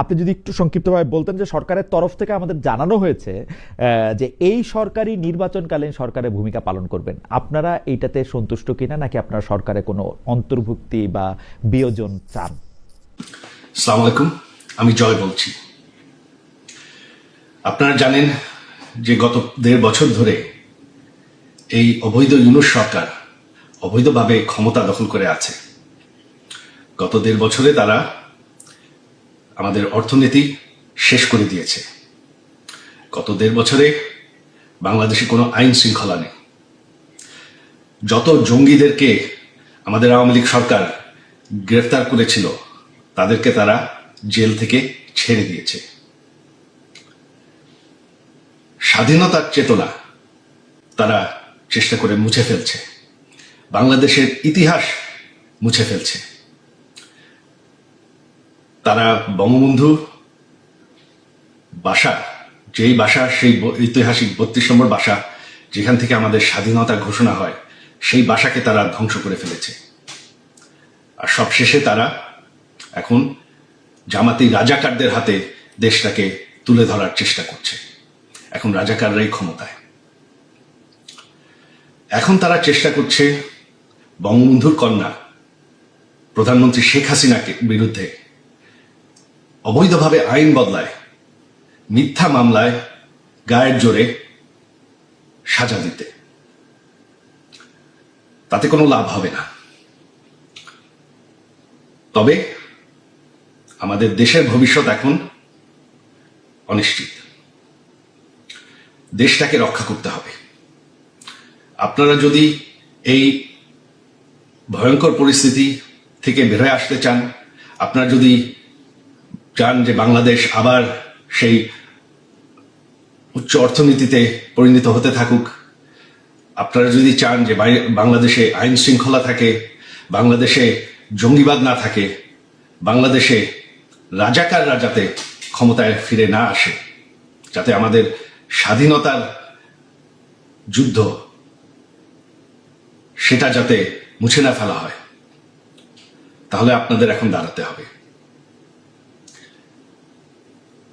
আপনি যদি একটু সংক্ষিপ্তভাবে বলতেন যে সরকারের তরফ থেকে আমাদের জানানো হয়েছে যে এই সরকারি নির্বাচনকালীন সরকারের ভূমিকা পালন করবেন। আপনারা এইটাতে সন্তুষ্ট কিনা, নাকি আপনারা সরকারে কোনো অন্তর্ভুক্তি বা বিয়োজন চান? সালাম আলাইকুম, আমি জয় বলছি। আপনারা জানেন যে গত দেড় বছর ধরে এই অবৈধ ইউনুস সরকার অবৈধভাবে ক্ষমতা দখল করে আছে। গত দেড় বছরে তারা আমাদের অর্থনীতি শেষ করে দিয়েছে। গত দেড় বছরে বাংলাদেশে কোনো আইন শৃঙ্খলা নেই। যত জঙ্গিদেরকে আমাদের আওয়ামী লীগ সরকার গ্রেফতার করেছিল, তাদেরকে তারা জেল থেকে ছেড়ে দিয়েছে। স্বাধীনতার চেতনা তারা চেষ্টা করে মুছে ফেলছে। বাংলাদেশের ইতিহাস মুছে ফেলছে। তারা বঙ্গবন্ধু, বাসা, যেই বাসা, সেই ঐতিহাসিক বত্রিশ নম্বর বাসা, যেখান থেকে আমাদের স্বাধীনতা ঘোষণা হয়, সেই বাসাকে তারা ধ্বংস করে ফেলেছে। আর সবশেষে তারা এখন জামাতি রাজাকারদের হাতে দেশটাকে তুলে ধরার চেষ্টা করছে। এখন রাজাকাররাই ক্ষমতায়। এখন তারা চেষ্টা করছে বঙ্গবন্ধুর কন্যা, প্রধানমন্ত্রী শেখ হাসিনাকে বিরুদ্ধে অবৈধভাবে আইন বদলায়, মিথ্যা মামলায় গায়ের জোরে সাজা দিতে। তাতে কোনো লাভ হবে না। তবে আমাদের দেশের ভবিষ্যৎ এখন অনিশ্চিত। দেশটাকে রক্ষা করতে হবে। আপনারা যদি এই ভয়ঙ্কর পরিস্থিতি থেকে বেরোয় আসতে চান, আপনারা যদি চান যে বাংলাদেশ আবার সেই উচ্চ অর্থনীতিতে পরিণত হতে থাকুক। আপনারা যদি চান যে বাংলাদেশে আইন শৃঙ্খলা থাকে, বাংলাদেশে জঙ্গিবাদ না থাকে, বাংলাদেশে রাজাকাররা যাতে ক্ষমতায় ফিরে না আসে, যাতে আমাদের স্বাধীনতার যুদ্ধ সেটা যাতে মুছে না ফেলা হয়, তাহলে আপনাদের এখন দাঁড়াতে হবে।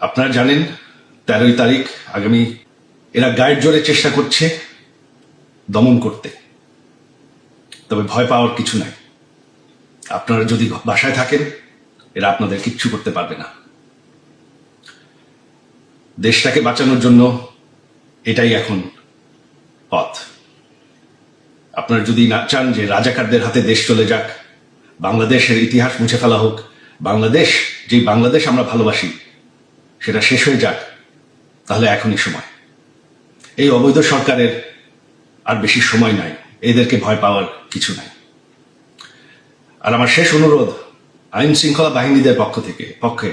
আপনারা জানেন, তেরোই তারিখ আগামী এরা গায়ের জোরে চেষ্টা করছে দমন করতে। তবে ভয় পাওয়ার কিছু নাই। আপনারা যদি বাসায় থাকেন, এরা আপনাদের কিচ্ছু করতে পারবে না। দেশটাকে বাঁচানোর জন্য এটাই এখন পথ। আপনারা যদি না চান যে রাজাকারদের হাতে দেশ চলে যাক, বাংলাদেশের ইতিহাস মুছে ফেলা হোক, বাংলাদেশ যে বাংলাদেশ আমরা ভালোবাসি সেটা শেষ হয়ে যাক, তাহলে এখনই সময়। এই অবৈধ সরকারের আর বেশি সময় নাই, এদেরকে ভয় পাওয়ার কিছু নাই। আর আমার শেষ অনুরোধ আইন শৃঙ্খলা বাহিনীদের পক্ষ থেকে, পক্ষে,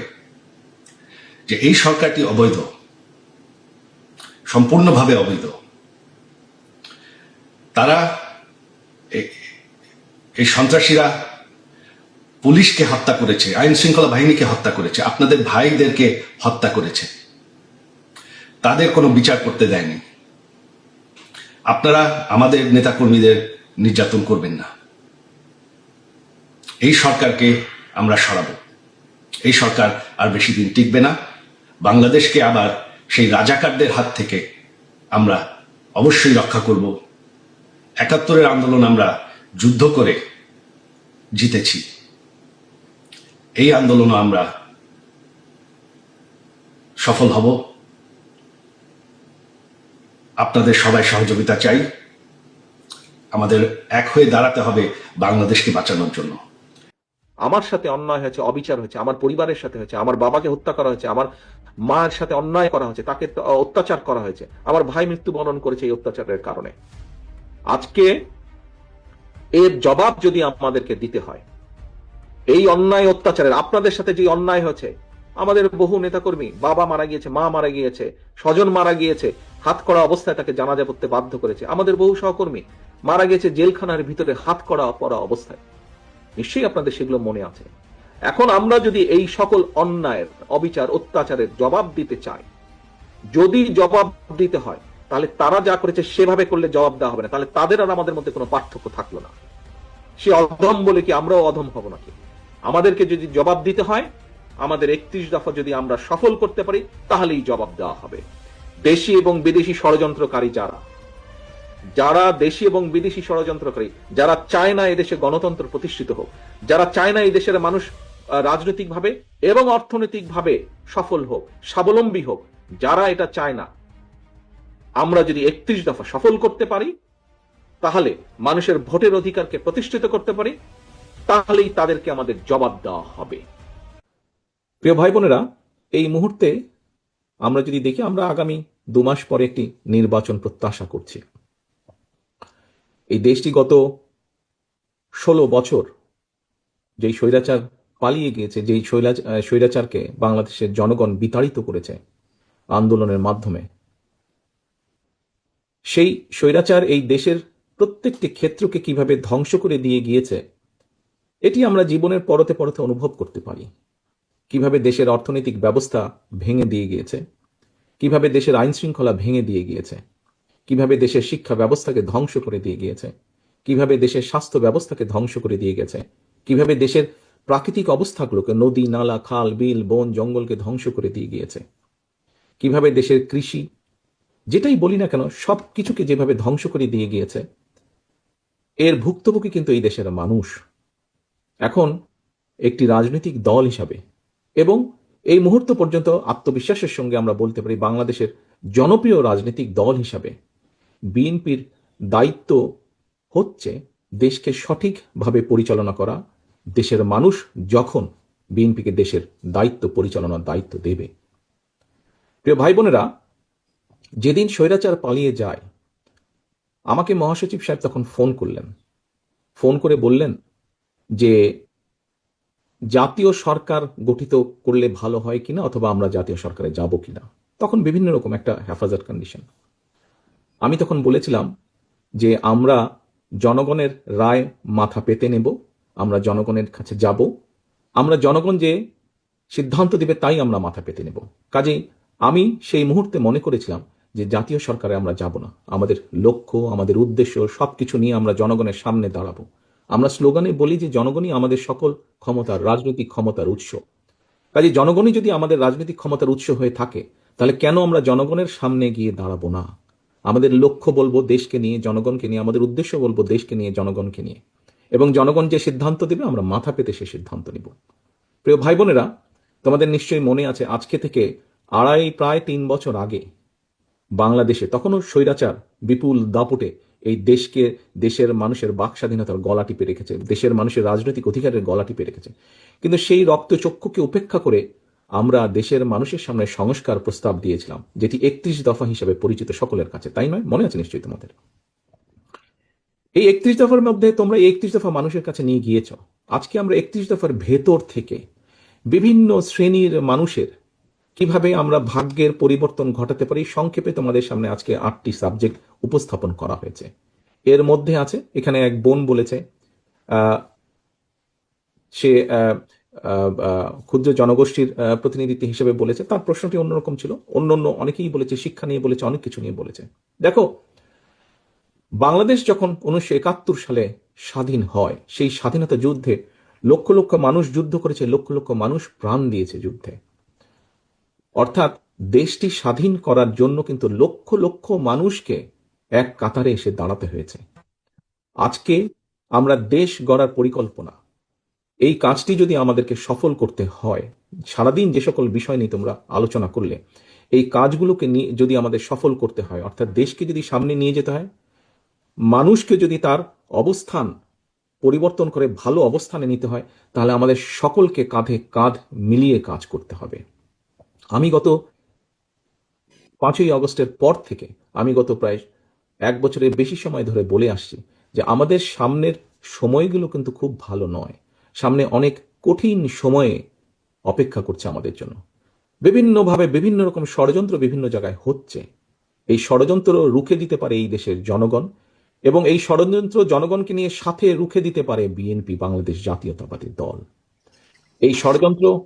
যে এই সরকারটি অবৈধ, সম্পূর্ণভাবে অবৈধ, তারা এই সন্ত্রাসীরা পুলিশকে হত্যা করেছে, আইন শৃঙ্খলা বাহিনীকে হত্যা করেছে, আপনাদের ভাইদেরকে হত্যা করেছে। তাদের কোনো বিচার করতে দেয়নি। আপনারা আমাদের নেতাকর্মীদের নির্যাতন করবেন না। এই সরকারকে আমরা সরাবো। এই সরকার আর বেশি দিন টিকবে না। বাংলাদেশকে আবার সেই রাজাকারদের হাত থেকে আমরা অবশ্যই রক্ষা করব। একাত্তরের আন্দোলন আমরা যুদ্ধ করে জিতেছি। এই আন্দোলনও আমরা সফল হব। আপনাদের সবাই সহযোগিতা চাই। আমাদের এক হয়ে দাঁড়াতে হবে বাংলাদেশকে বাঁচানোর জন্য। আমার সাথে অন্যায় হয়েছে, অবিচার হয়েছে, আমার পরিবারের সাথে হয়েছে, আমার বাবাকে হত্যা করা হয়েছে, আমার মায়ের সাথে অন্যায় করা হয়েছে, তাকে অত্যাচার করা হয়েছে, আমার ভাই মৃত্যুবরণ করেছে এই অত্যাচারের কারণে। আজকে এর জবাব যদি আমাদেরকে দিতে হয় এই অন্যায় অত্যাচারের, আপনাদের সাথে যে অন্যায় হয়েছে, আমাদের বহু নেতাকর্মী, বাবা মারা গিয়েছে, মা মারা গিয়েছে, স্বজন মারা গিয়েছে, হাত করা অবস্থায় তাকে জানাজা করতে বাধ্য করেছে। আমাদের বহু সহকর্মী মারা গেছে জেলখানার ভিতরে হাত করা পড়া অবস্থায়। নিশ্চয়ই আপনাদের সেগুলো মনে আছে। এখন আমরা যদি এই সকল অন্যায়ের, অবিচার, অত্যাচারের জবাব দিতে চাই, যদি জবাব দিতে হয়, তাহলে তারা যা করেছে সেভাবে করলে জবাব দেওয়া হবে না। তাহলে তাদের আর আমাদের মধ্যে কোনো পার্থক্য থাকল না। সে অধম বলে কি আমরাও অধম হব নাকি? আমাদেরকে যদি জবাব দিতে হয়, আমাদের একত্রিশ দফা যদি আমরা সফল করতে পারি, তাহলেই জবাব দেওয়া হবে। দেশি এবং বিদেশি ষড়যন্ত্রকারী যারা যারা দেশি এবং বিদেশি ষড়যন্ত্রকারী, যারা চায় না এদেশে গণতন্ত্র প্রতিষ্ঠিত হোক, যারা চায় না দেশের মানুষ রাজনৈতিকভাবে এবং অর্থনৈতিকভাবে সফল হোক, স্বাবলম্বী হোক, যারা এটা চায় না, আমরা যদি একত্রিশ দফা সফল করতে পারি, তাহলে মানুষের ভোটের অধিকারকে প্রতিষ্ঠিত করতে পারি তাহলেই তাদেরকে আমাদের জবাব দেওয়া হবে। প্রিয় ভাই বোনেরা, এই মুহূর্তে আমরা যদি দেখি, আমরা আগামী দু মাস পরে একটি নির্বাচন প্রত্যাশা করছি। এই দেশটি গত ষোলো বছর যেই স্বৈরাচার পালিয়ে গিয়েছে, যেই স্বৈরাচ- স্বৈরাচারকে বাংলাদেশের জনগণ বিতাড়িত করেছে আন্দোলনের মাধ্যমে, সেই স্বৈরাচার এই দেশের প্রত্যেকটি ক্ষেত্রকে কীভাবে ধ্বংস করে দিয়ে গিয়েছে এটি আমরা জীবনের পরতে পরতে অনুভব করতে পারি। কীভাবে দেশের অর্থনৈতিক ব্যবস্থা ভেঙে দিয়ে গিয়েছে, কীভাবে দেশের আইন শৃঙ্খলা ভেঙে দিয়ে গিয়েছে, কীভাবে দেশের শিক্ষা ব্যবস্থাকে ধ্বংস করে দিয়ে গিয়েছে, কীভাবে দেশের স্বাস্থ্য ব্যবস্থাকে ধ্বংস করে দিয়ে গেছে কীভাবে দেশের প্রাকৃতিক অবস্থাগুলোকে নদী, নালা, খাল, বিল, বন, জঙ্গলকে ধ্বংস করে দিয়ে গিয়েছে, কীভাবে দেশের কৃষি, যেটাই বলি না কেন সব কিছুকে যেভাবে ধ্বংস করে দিয়ে গিয়েছে, এর ভুক্তভোগী কিন্তু এই দেশের মানুষ। এখন একটি রাজনৈতিক দল হিসাবে। এবং এই মুহূর্ত পর্যন্ত আত্মবিশ্বাসের সঙ্গে আমরা বলতে পারি বাংলাদেশের জনপ্রিয় রাজনৈতিক দল হিসাবে বিএনপির দায়িত্ব হচ্ছে দেশকে সঠিকভাবে পরিচালনা করা, দেশের মানুষ যখন বিএনপিকে দেশের দায়িত্ব, পরিচালনার দায়িত্ব দেবে। প্রিয় ভাই বোনেরা, যেদিন স্বৈরাচার পালিয়ে যায়, আমাকে মহাসচিব সাহেব তখন ফোন করলেন। ফোন করে বললেন যে জাতীয় সরকার গঠিত করলে ভালো হয় কিনা অথবা আমরা জাতীয় সরকারে যাব কিনা, তখন বিভিন্ন রকম একটা হেফাজত কন্ডিশন আমি তখন বলেছিলাম যে আমরা জনগণের রায় মাথা পেতে নেব, আমরা জনগণের কাছে যাব, আমরা জনগণ যে সিদ্ধান্ত দিবে তাই আমরা মাথা পেতে নেব। কাজেই আমি সেই মুহূর্তে মনে করেছিলাম যে জাতীয় সরকারে আমরা যাব না, আমাদের লক্ষ্য, আমাদের উদ্দেশ্য সবকিছু নিয়ে আমরা জনগণের সামনে দাঁড়াবো। আমরা স্লোগানে বলি যে জনগণই আমাদের সকল ক্ষমতার রাজনৈতিক ক্ষমতার উৎস। কাজে জনগণই যদি আমাদের রাজনৈতিক ক্ষমতার উৎস হয়ে থাকে, তাহলে কেন আমরা জনগণের সামনে গিয়ে দাঁড়াবো না? আমাদের লক্ষ্য বলব দেশকে নিয়ে, জনগণকে নিয়ে, আমাদের উদ্দেশ্য বলব দেশকে নিয়ে, জনগণকে নিয়ে। এবং জনগণ যে সিদ্ধান্ত দেবে, আমরা মাথা পেতে সে সিদ্ধান্ত নিব। প্রিয় ভাই বোনেরা তোমাদের নিশ্চয়ই মনে আছে, আজকে থেকে আড়াই, প্রায় তিন বছর আগে বাংলাদেশে তখনও স্বৈরাচার বিপুল দাপটে এই দেশকে, দেশের মানুষের বাক স্বাধীনতার গলা টিপে রেখেছে, দেশের মানুষের রাজনৈতিক অধিকারের গলা টিপে রেখেছে। কিন্তু সেই রক্তচক্ষুকে উপেক্ষা করে আমরা দেশের মানুষের সামনে সংস্কার প্রস্তাব দিয়েছিলাম, যেটি একত্রিশ দফা হিসেবে পরিচিত সকলের কাছে, তাই নয়? মনে আছে নিশ্চয়ই তোমাদের? এই একত্রিশ দফার মধ্যে তোমরা এই একত্রিশ দফা মানুষের কাছে নিয়ে গিয়েছ। আজকে আমরা একত্রিশ দফার ভেতর থেকে বিভিন্ন শ্রেণির মানুষের কীভাবে আমরা ভাগ্যের পরিবর্তন ঘটাতে পারি, সংক্ষেপে তোমাদের সামনে আজকে আটটি সাবজেক্ট উপস্থাপন করা হয়েছে। এর মধ্যে আছে, এখানে এক বোন বলেছে সে ক্ষুদ্র জনগোষ্ঠীর প্রতিনিধিত্ব হিসেবে বলেছে। তার প্রশ্নটি অন্যরকম ছিল। অন্য অন্য অনেকেই বলেছে, শিক্ষা নিয়ে বলেছে, অনেক কিছু নিয়ে বলেছে। দেখো, বাংলাদেশ যখন উনিশশো একাত্তর সালে স্বাধীন হয়, সেই স্বাধীনতা যুদ্ধে লক্ষ লক্ষ মানুষ যুদ্ধ করেছে, লক্ষ লক্ষ মানুষ প্রাণ দিয়েছে যুদ্ধে। অর্থাৎ দেশটি স্বাধীন করার জন্য কিন্তু লক্ষ লক্ষ মানুষকে এক কাতারে এসে দাঁড়াতে হয়েছে। আজকে আমরা দেশ গড়ার পরিকল্পনা। এই কাজটি যদি আমাদেরকে সফল করতে হয়, সারাদিন যে সকল বিষয় নিয়ে তোমরা আলোচনা করলে, এই কাজগুলোকে নিয়ে যদি আমাদের সফল করতে হয়, অর্থাৎ দেশকে যদি সামনে নিয়ে যেতে হয়, মানুষকে যদি তার অবস্থান পরিবর্তন করে ভালো অবস্থানে নিতে হয়, তাহলে আমাদের সকলকে কাঁধে কাঁধ মিলিয়ে কাজ করতে হবে। আমি গত পাঁচই আগস্টের পর থেকে আমি গত প্রায় এক বছরের বেশি সময় ধরে বলে আসছি যে আমাদের সামনের সময়গুলো কিন্তু খুব ভালো নয়। সামনে অনেক কঠিন সময়ে অপেক্ষা করছে আমাদের জন্য। বিভিন্নভাবে বিভিন্ন রকম ষড়যন্ত্র বিভিন্ন জায়গায় হচ্ছে। এই ষড়যন্ত্র রুখে দিতে পারে এই দেশের জনগণ এবং এই ষড়যন্ত্র জনগণকে নিয়ে সাথে রুখে দিতে পারে বিএনপি, বাংলাদেশ জাতীয়তাবাদী দল। এই ষড়যন্ত্র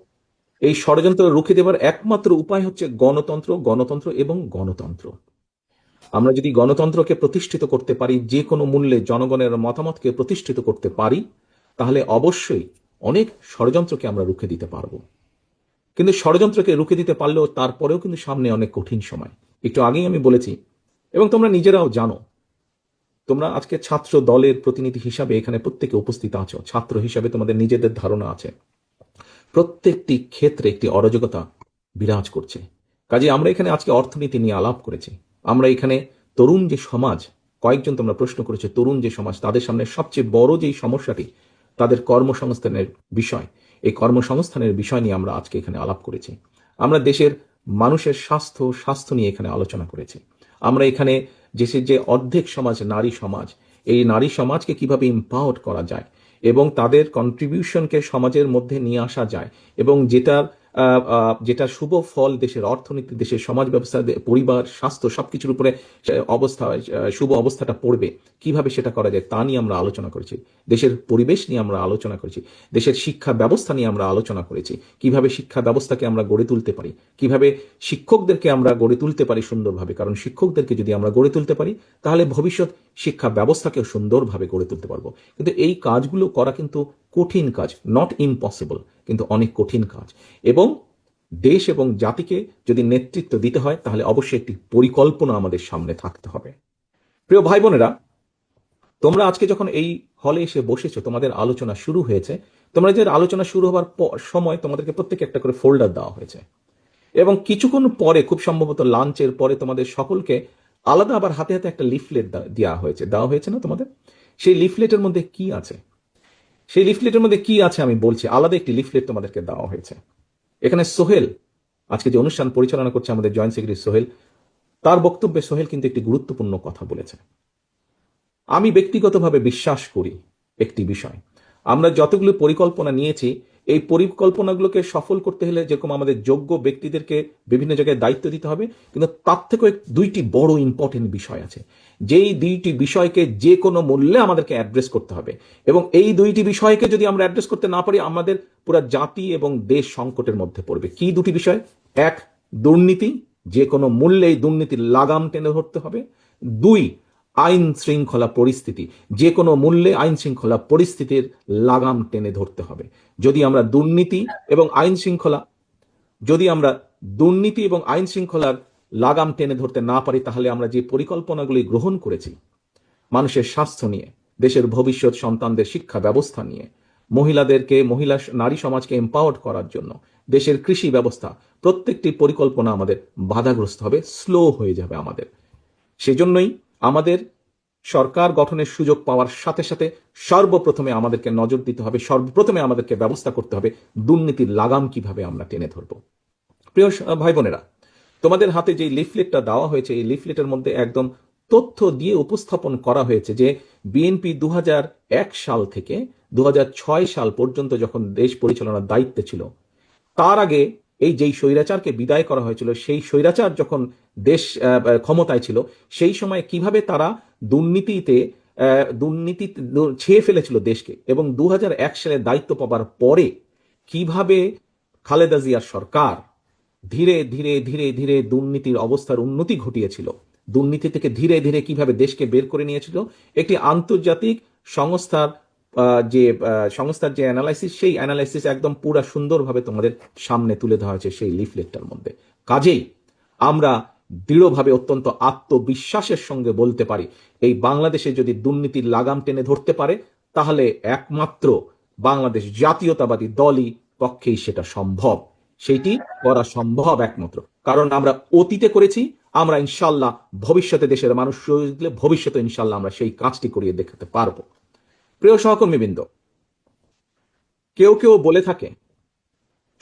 এই ষড়যন্ত্র রুখে দেবার একমাত্র উপায় হচ্ছে গণতন্ত্র গণতন্ত্র এবং গণতন্ত্র। আমরা যদি গণতন্ত্রকে প্রতিষ্ঠিত করতে পারি, যে কোনো মূল্যে জনগণের মতামতকে প্রতিষ্ঠিত করতে পারি, তাহলে অবশ্যই অনেক ষড়যন্ত্রকে আমরা রুখে দিতে পারব। কিন্তু ষড়যন্ত্রকে রুখে দিতে পারলেও তারপরেও কিন্তু সামনে অনেক কঠিন সময়। একটু আগেই আমি বলেছি, এবং তোমরা নিজেরাও জানো, তোমরা আজকে ছাত্র দলের প্রতিনিধি হিসাবে এখানে প্রত্যেকে উপস্থিত আছো, ছাত্র হিসাবে তোমাদের নিজেদের ধারণা আছে। প্রত্যেকটি ক্ষেত্রে একটি অরাজকতা বিরাজ করছে। কাজে আমরা এখানে আজকে অর্থনীতি নিয়ে আলাপ করেছি। আমরা এখানে তরুণ যে সমাজ, কয়েকজন তোমরা প্রশ্ন করেছ, তরুণ যে সমাজ, তাদের সামনে সবচেয়ে বড় যেই সমস্যাটি, তাদের কর্মসংস্থানের বিষয়। এই কর্মসংস্থানের বিষয় নিয়ে আমরা আজকে এখানে আলাপ করেছি। আমরা দেশের মানুষের স্বাস্থ্য স্বাস্থ্য নিয়ে এখানে আলোচনা করেছি। আমরা এখানে দেশের যে অর্ধেক সমাজ, নারী সমাজ, এই নারী সমাজকে কীভাবে ইম্পাওয়ার করা যায় এবং তাদের কন্ট্রিবিউশনকে সমাজের মধ্যে নিয়ে আসা যায় এবং যেটার যেটা শুভ ফল দেশের অর্থনীতি, দেশের সমাজ ব্যবস্থা পরিবার, স্বাস্থ্য, সবকিছুর উপরে অবস্থা শুভ অবস্থাটা পড়বে। কীভাবে সেটা করা যায় তা নিয়ে আমরা আলোচনা করেছি। দেশের পরিবেশ নিয়ে আমরা আলোচনা করেছি। দেশের শিক্ষা ব্যবস্থা নিয়ে আমরা আলোচনা করেছি। কীভাবে শিক্ষা ব্যবস্থাকে আমরা গড়ে তুলতে পারি? কীভাবে শিক্ষকদেরকে আমরা গড়ে তুলতে পারি সুন্দরভাবে? কারণ শিক্ষকদেরকে যদি আমরা গড়ে তুলতে পারি, তাহলে ভবিষ্যৎ শিক্ষা ব্যবস্থাকেও সুন্দরভাবে গড়ে তুলতে পারব। কিন্তু এই কাজগুলো করা কিন্তু কঠিন কাজ নট ইম্পসিবল কিন্তু অনেক কঠিন কাজ। এবং দেশ এবং জাতিকে যদি নেতৃত্ব দিতে হয়, তাহলে অবশ্যই একটি পরিকল্পনা আমাদের সামনে থাকতে হবে। প্রিয় ভাই বোনেরা তোমরা আজকে যখন এই হলে এসে বসেছো, তোমাদের আলোচনা শুরু হয়েছে, তোমরা যে আলোচনা শুরু হওয়ার সময় তোমাদেরকে প্রত্যেকে একটা করে ফোল্ডার দেওয়া হয়েছে। এবং কিছুক্ষণ পরে, খুব সম্ভবত লাঞ্চের পরে তোমাদের সকলকে আলাদা আবার হাতে হাতে একটা লিফলেট দেওয়া হয়েছে। দেওয়া হয়েছে না তোমাদের? সেই লিফলেটের মধ্যে কি আছে? সেই লিফলেটের মধ্যে কি আছে আমি বলছি। আলাদা একটি লিফলেট তোমাদেরকে দেওয়া হয়েছে। এখানে সোহেল, আজকে যে অনুষ্ঠান পরিচালনা করছে আমাদের জয়েন্ট সেক্রেটারি সোহেল, তার বক্তব্যে সোহেল কিন্তু একটি গুরুত্বপূর্ণ কথা বলেছে। আমি ব্যক্তিগতভাবে বিশ্বাস করি একটি বিষয়। আমরা যতগুলো পরিকল্পনা নিয়েছি, এই পরিকল্পনাগুলোকে সফল করতে হলে যেরকম আমাদের যোগ্য ব্যক্তিদেরকে বিভিন্ন জায়গায় দায়িত্ব দিতে হবে, কিন্তু তার থেকেও দুইটি বড় ইম্পর্টেন্ট বিষয় আছে। যেই দুইটি বিষয়কে যে কোনো মূল্যে আমাদেরকে অ্যাড্রেস করতে হবে। এবং এই দুইটি বিষয়কে যদি আমরা অ্যাড্রেস করতে না পারি, আমাদের পুরো জাতি এবং দেশ সংকটের মধ্যে পড়বে। কি দুটি বিষয়? এক, দুর্নীতি। যে কোনো মূল্যে এই দুর্নীতির লাগাম টেনে ধরতে হবে। দুই, আইন শৃঙ্খলা পরিস্থিতি। যে কোনো মূল্যে আইন শৃঙ্খলা পরিস্থিতির লাগাম টেনে ধরতে হবে। যদি আমরা দুর্নীতি এবং আইন শৃঙ্খলা, যদি আমরা দুর্নীতি এবং আইন শৃঙ্খলার লাগাম টেনে ধরতে না পারি, তাহলে আমরা যে পরিকল্পনাগুলি গ্রহণ করেছি, মানুষের স্বাস্থ্য নিয়ে, দেশের ভবিষ্যৎ সন্তানদের শিক্ষা ব্যবস্থা নিয়ে, মহিলাদেরকে, মহিলা নারী সমাজকে এম্পাওয়ার্ড করার জন্য, দেশের কৃষি ব্যবস্থা, প্রত্যেকটি পরিকল্পনা আমাদের বাধাগ্রস্ত হবে স্লো হয়ে যাবে আমাদের। সেজন্যই আমাদের সরকার গঠনের সুযোগ পাওয়ার সাথে সাথে সর্বপ্রথমে আমাদেরকে নজর দিতে হবে, সর্বপ্রথমে আমাদেরকে ব্যবস্থা করতে হবে দুর্নীতির লাগাম কীভাবে আমরা টেনে ধরবো। প্রিয় ভাই বোনেরা তোমাদের হাতে যে লিফলেটটা দেওয়া হয়েছে, এই লিফলেটের মধ্যে একদম তথ্য দিয়ে উপস্থাপন করা হয়েছে যে বিএনপি দু হাজার এক সাল থেকে দু হাজার ছয় সাল পর্যন্ত যখন দেশ পরিচালনার দায়িত্বে ছিল, তার আগে এই যেই স্বৈরাচারকে বিদায় করা হয়েছিল, সেই স্বৈরাচার যখন দেশ ক্ষমতায় ছিল, সেই সময় কীভাবে তারা দুর্নীতিতে দুর্নীতি ছেয়ে ফেলেছিল দেশকে এবং দু হাজার এক সালে দায়িত্ব পাবার পরে কীভাবে খালেদা জিয়ার সরকার ধীরে ধীরে ধীরে ধীরে দুর্নীতির অবস্থার উন্নতি ঘটিয়েছিল। দুর্নীতি থেকে ধীরে ধীরে কীভাবে দেশকে বের করে নিয়েছিল, একটি আন্তর্জাতিক সংস্থার যে সংস্থার যে অ্যানালাইসিস সেই অ্যানালাইসিস একদম পুরা সুন্দরভাবে তোমাদের সামনে তুলে দেওয়া হয়েছে সেই লিফলেটটার মধ্যে। কাজেই আমরা দৃঢ়ভাবে অত্যন্ত আত্মবিশ্বাসের সঙ্গে বলতে পারি, এই বাংলাদেশে যদি দুর্নীতির লাগাম টেনে ধরতে পারে, তাহলে একমাত্র বাংলাদেশ জাতীয়তাবাদী দলই পক্ষেই সেটা সম্ভব। সেইটি করা সম্ভব একমাত্র। কারণ আমরা অতীতে করেছি, আমরা ইনশাল্লাহ ভবিষ্যতে দেশের মানুষ ভবিষ্যতে ইনশাল্লাহ আমরা সেই কাজটি করিয়ে দেখাতে পারব। প্রিয় সহকর্মীবৃন্দ, কেউ কেউ বলে থাকে,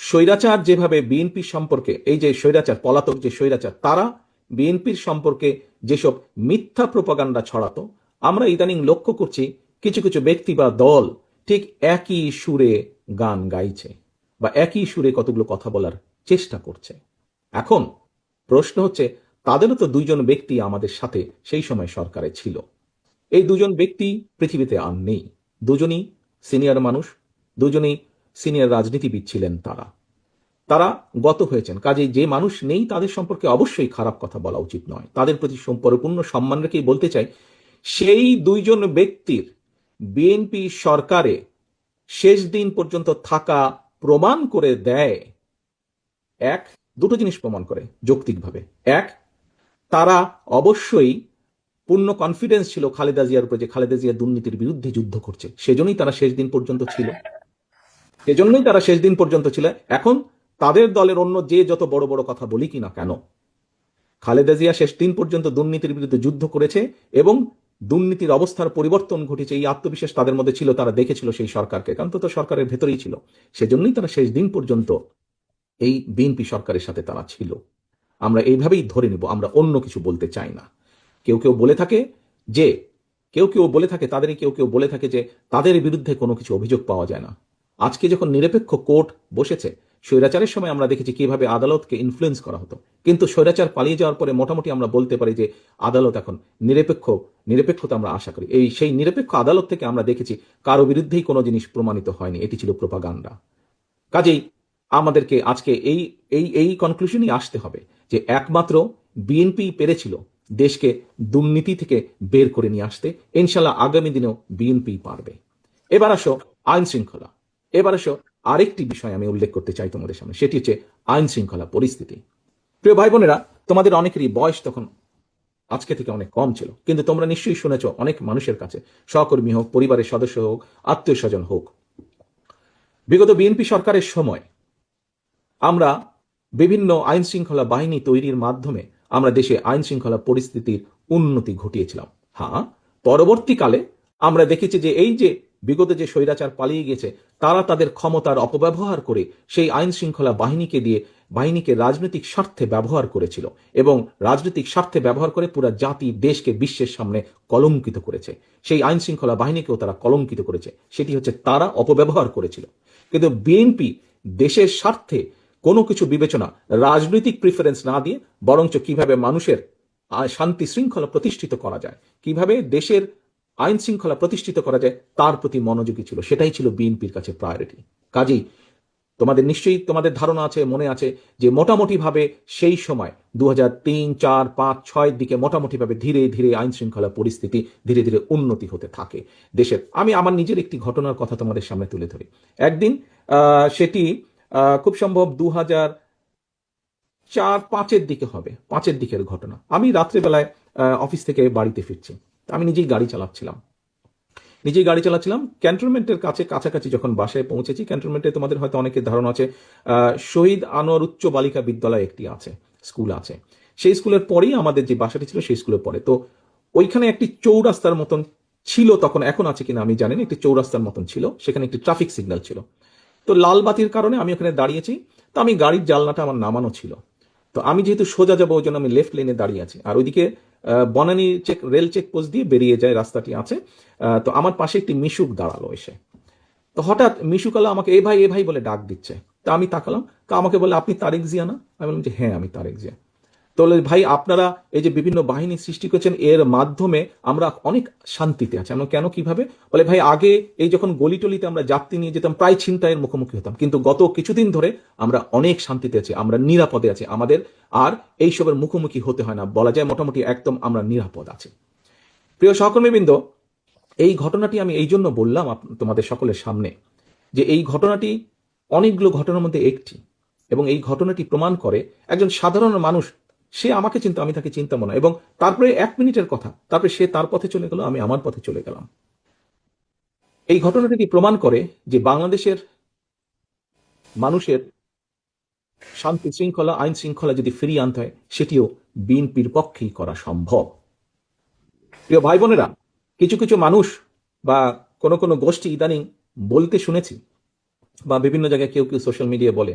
স্বৈরাচার যেভাবে বিএনপি সম্পর্কে, এই যে স্বৈরাচার, পলাতক যে স্বৈরাচার, তারা বিএনপির সম্পর্কে যেসব মিথ্যা প্রপাগান্ডা ছড়াতো, আমরা ইদানিং লক্ষ্য করছি কিছু কিছু ব্যক্তি বা দল ঠিক একই সুরে গান গাইছে। বা একই সুরে কতগুলো কথা বলার চেষ্টা করছে। এখন প্রশ্ন হচ্ছে, তাদেরও তো দুইজন ব্যক্তি আমাদের সাথে সেই সময় সরকারে ছিল। এই দুজন ব্যক্তি পৃথিবীতে আর নেই। দুজনই সিনিয়র মানুষ, দুজনেই সিনিয়র রাজনীতিবিদ ছিলেন তারা। তারা গত হয়েছেন। কাজে যে মানুষ নেই তাদের সম্পর্কে অবশ্যই খারাপ কথা বলা উচিত নয়। তাদের প্রতি সম- পরিপূর্ণ সম্মান রেখেই বলতে চাই, সেই দুইজন ব্যক্তির বিএনপি সরকারে শেষ দিন পর্যন্ত থাকা প্রমাণ করে দেয়। এক, দুটো জিনিস প্রমাণ করে যৌক্তিকভাবে। এক, তারা অবশ্যই পূর্ণ কনফিডেন্স ছিল খালেদা জিয়ার উপরে যে খালেদা জিয়া দুর্নীতির বিরুদ্ধে যুদ্ধ করছে। সেজন্যই তারা শেষ দিন পর্যন্ত ছিল। সেজন্যই তারা শেষ দিন পর্যন্ত ছিল। এখন তাদের দলের অন্য যে যত বড় বড় কথা বলি কিনা কেন? খালেদা জিয়া শেষ দিন পর্যন্ত দুর্নীতির বিরুদ্ধে যুদ্ধ করেছে এবং দুর্নীতির অবস্থার পরিবর্তন ঘটেছে, এই আত্মবিশ্বাস তাদের মধ্যে ছিল, তারা দেখেছিল সেই সরকারকে। কারণ তো সরকারের ভেতরেই ছিল। সেজন্যই তারা শেষ দিন পর্যন্ত এই বিএনপি সরকারের সাথে তারা ছিল। আমরা এইভাবেই ধরে নেব, আমরা অন্য কিছু বলতে চাই না। কেউ কেউ বলে থাকে যে, কেউ কেউ বলে থাকে, তাদেরই কেউ কেউ বলে থাকে যে, তাদের বিরুদ্ধে কোনো কিছু অভিযোগ পাওয়া যায় না। আজকে যখন নিরপেক্ষ কোর্ট বসেছে স্বৈরাচারের সময় আমরা দেখেছি কীভাবে আদালতকে ইনফ্লুয়েন্স করা হতো। কিন্তু স্বৈরাচার পালিয়ে যাওয়ার পরে মোটামুটি আমরা বলতে পারি যে আদালত এখন নিরপেক্ষ, নিরপেক্ষতা আমরা আশা করি। এই সেই নিরপেক্ষ আদালত থেকে আমরা দেখেছি কারও বিরুদ্ধেই কোনো জিনিস প্রমাণিত হয়নি। এটি ছিল প্রোপাগান্ডা কাজেই আমাদেরকে আজকে এই এই এই কনক্লুশনই আসতে হবে যে একমাত্র বিএনপি পেরেছিল দেশকে দুর্নীতি থেকে বের করে নিয়ে আসতে। ইনশাল্লাহ আগামী দিনেও বিএনপি পারবে। এবার আসো আইন শৃঙ্খলা এবার আসো আরেকটি বিষয় আমি উল্লেখ করতে চাই তোমাদের সামনে, সেটি হচ্ছে আইন শৃঙ্খলা পরিস্থিতি। প্রিয় ভাই বোনেরা তোমাদের অনেকেরই বয়স তখন আজকে থেকে অনেক কম ছিল, কিন্তু তোমরা নিশ্চয়ই শুনেছ অনেক মানুষের কাছে, সহকর্মী হোক, পরিবারের সদস্য হোক আত্মীয় স্বজন হোক। বিগত বিএনপি সরকারের সময় আমরা বিভিন্ন আইন শৃঙ্খলা বাহিনী তৈরির মাধ্যমে আমরা দেশে আইন শৃঙ্খলা পরিস্থিতির উন্নতি ঘটিয়েছিলাম। হ্যাঁ পরবর্তীকালে আমরা দেখেছি যে এই যে বিগত যে স্বৈরাচার পালিয়ে গেছে, তারা তাদের ক্ষমতার অপব্যবহার করে সেই আইন শৃঙ্খলা বাহিনীকে দিয়ে, বাহিনীকে রাজনৈতিক স্বার্থে ব্যবহার করেছিল এবং রাজনৈতিক স্বার্থে ব্যবহার করে পুরা জাতি দেশকে বিশ্বের সামনে কলঙ্কিত করেছে। সেই আইন শৃঙ্খলা বাহিনীকেও তারা কলঙ্কিত করেছে। সেটি হচ্ছে তারা অপব্যবহার করেছিল। কিন্তু বিএনপি দেশের স্বার্থে কোনো কিছু বিবেচনা, রাজনৈতিক প্রিফারেন্স না দিয়ে বরঞ্চ কীভাবে মানুষের শান্তি শৃঙ্খলা প্রতিষ্ঠিত করা যায়, কীভাবে দেশের আইন শৃঙ্খলা প্রতিষ্ঠিত করা যায়, তার প্রতি মনোযোগী ছিল। সেটাই ছিল বিএনপির কাছে প্রায়োরিটি কাজেই তোমাদের নিশ্চয়ই তোমাদের ধারণা আছে, মনে আছে যে মোটামুটি ভাবে সেই সময় দু হাজার তিন, চার, পাঁচ, ছয়ের দিকে মোটামুটি ভাবে ধীরে ধীরে আইন শৃঙ্খলা পরিস্থিতি ধীরে ধীরে উন্নতি হতে থাকে দেশের। আমি আমার নিজের একটি ঘটনার কথা তোমাদের সামনে তুলে ধরি। একদিন সেটি খুব সম্ভব দু হাজার চার, পাঁচের দিকে হবে, পাঁচের দিকের ঘটনা। আমি রাত্রেবেলায় অফিস থেকে বাড়িতে ফিরছি। আমি নিজেই গাড়ি চালাচ্ছিলাম। নিজেই গাড়ি চালাচ্ছিলাম। ক্যান্টনমেন্টের কাছে কাছাকাছি যখন বাসায় পৌঁছেছি, ক্যান্টনমেন্টে তোমাদের হয়তো অনেকের ধারণা আছে শহীদ আনোয়ার উচ্চ বালিকা বিদ্যালয় একটি আছে, স্কুল আছে। সেই স্কুলের পরেই আমাদের যে বাসাটি ছিল, সেই স্কুলের পরে। তো ওইখানে একটি চৌরাস্তার মতন ছিল তখন, এখন আছে কিনা আমি জানি না একটি চৌরাস্তার মতন ছিল, সেখানে একটি ট্রাফিক সিগন্যাল ছিল। তো লাল বাতির কারণে আমি ওখানে দাঁড়িয়েছি, তো আমি গাড়ির জালনাটা আমার নামানো ছিল। তো আমি যেহেতু সোজা যাব, ওই জন্য আমি লেফট লেনে দাঁড়িয়ে আছি। আর ওইদিকে বনানী চেক, রেল চেকপোস্ট দিয়ে বেরিয়ে যায়, রাস্তাটি আছে। তো আমার পাশে একটি মিশুক দাঁড়াল এসে। তো হঠাৎ মিশুকালা আমাকে, এ ভাই এ ভাই, বলে ডাক দিচ্ছে। তা আমি তাকালাম। তা আমাকে বলে, আপনি তারেক জিয়া না? আমি বললাম যে হ্যাঁ আমি তারেক জিয়া। তো বলে, ভাই আপনারা এই যে বিভিন্ন বাহিনী সৃষ্টি করছেন এর মাধ্যমে আমরা অনেক শান্তিতে আছি। আমরা কেন কীভাবে? বলে ভাই আগে এই যখন গলি টলিতে আমরা যাত্রী নিয়ে যেতাম প্রায় ছিনতাইয়ের মুখোমুখি হতাম। কিন্তু গত কিছুদিন ধরে আমরা অনেক শান্তিতে আছি আমরা নিরাপদে আছি। আমাদের আর এইসবের মুখোমুখি হতে হয় না বলা যায় মোটামুটি একদম আমরা নিরাপদ আছি। প্রিয় সহকর্মীবৃন্দ এই ঘটনাটি আমি এই জন্য বললাম তোমাদের সকলের সামনে যে এই ঘটনাটি অনেকগুলো ঘটনার মধ্যে একটি এবং এই ঘটনাটি প্রমাণ করে একজন সাধারণ মানুষ সে আমাকে চিন্তা, আমি তাকে চিন্তা মনে এবং তারপরে এক মিনিটের কথা, তারপরে সে তার পথে চলে গেল, আমি আমার পথে চলে গেলাম। এই ঘটনাটি প্রমাণ করে যে বাংলাদেশের মানুষের শান্তি শৃঙ্খলা, আইন শৃঙ্খলা যদি ফিরিয়ে আনতে হয়, সেটিও বিএনপির পক্ষেই করা সম্ভব। প্রিয় ভাই বোনেরা কিছু কিছু মানুষ বা কোনো কোনো গোষ্ঠী ইদানিং বলতে শুনেছি, বা বিভিন্ন জায়গায় কেউ কেউ সোশ্যাল মিডিয়া বলে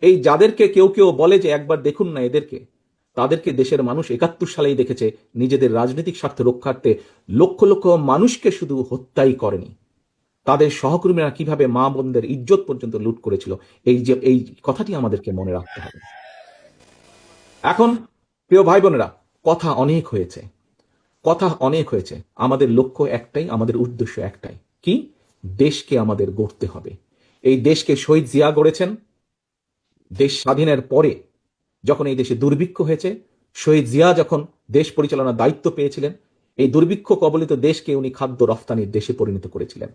এই যাদেরকে কেউ কেউ বলে যে একবার দেখুন না এদেরকে, তাদেরকে দেশের মানুষ একাত্তর সালেই দেখেছে, নিজেদের রাজনৈতিক স্বার্থ রক্ষার্থে লক্ষ লক্ষ মানুষকে শুধু হত্যাই করেনি। তাদের সহকর্মীরা কীভাবে মা বোনদের ইজ্জত পর্যন্ত লুট করেছিল, এই যে, এই কথাটি আমাদেরকে মনে রাখতে হবে। এখন, প্রিয় ভাই বোনেরা কথা অনেক হয়েছে। কথা অনেক হয়েছে। আমাদের লক্ষ্য একটাই, আমাদের উদ্দেশ্য একটাই। কি? দেশকে আমাদের গড়তে হবে। এই দেশকে শহীদ জিয়া গড়েছেন দেশ স্বাধীনের পরে যখন এই দেশে দুর্ভিক্ষ হয়েছে, শহীদ জিয়া যখন দেশ পরিচালনার দায়িত্ব পেয়েছিলেন, এই দুর্ভিক্ষ কবলিত দেশকে উনি খাদ্য রফতানির দেশে পরিণত করেছিলেন।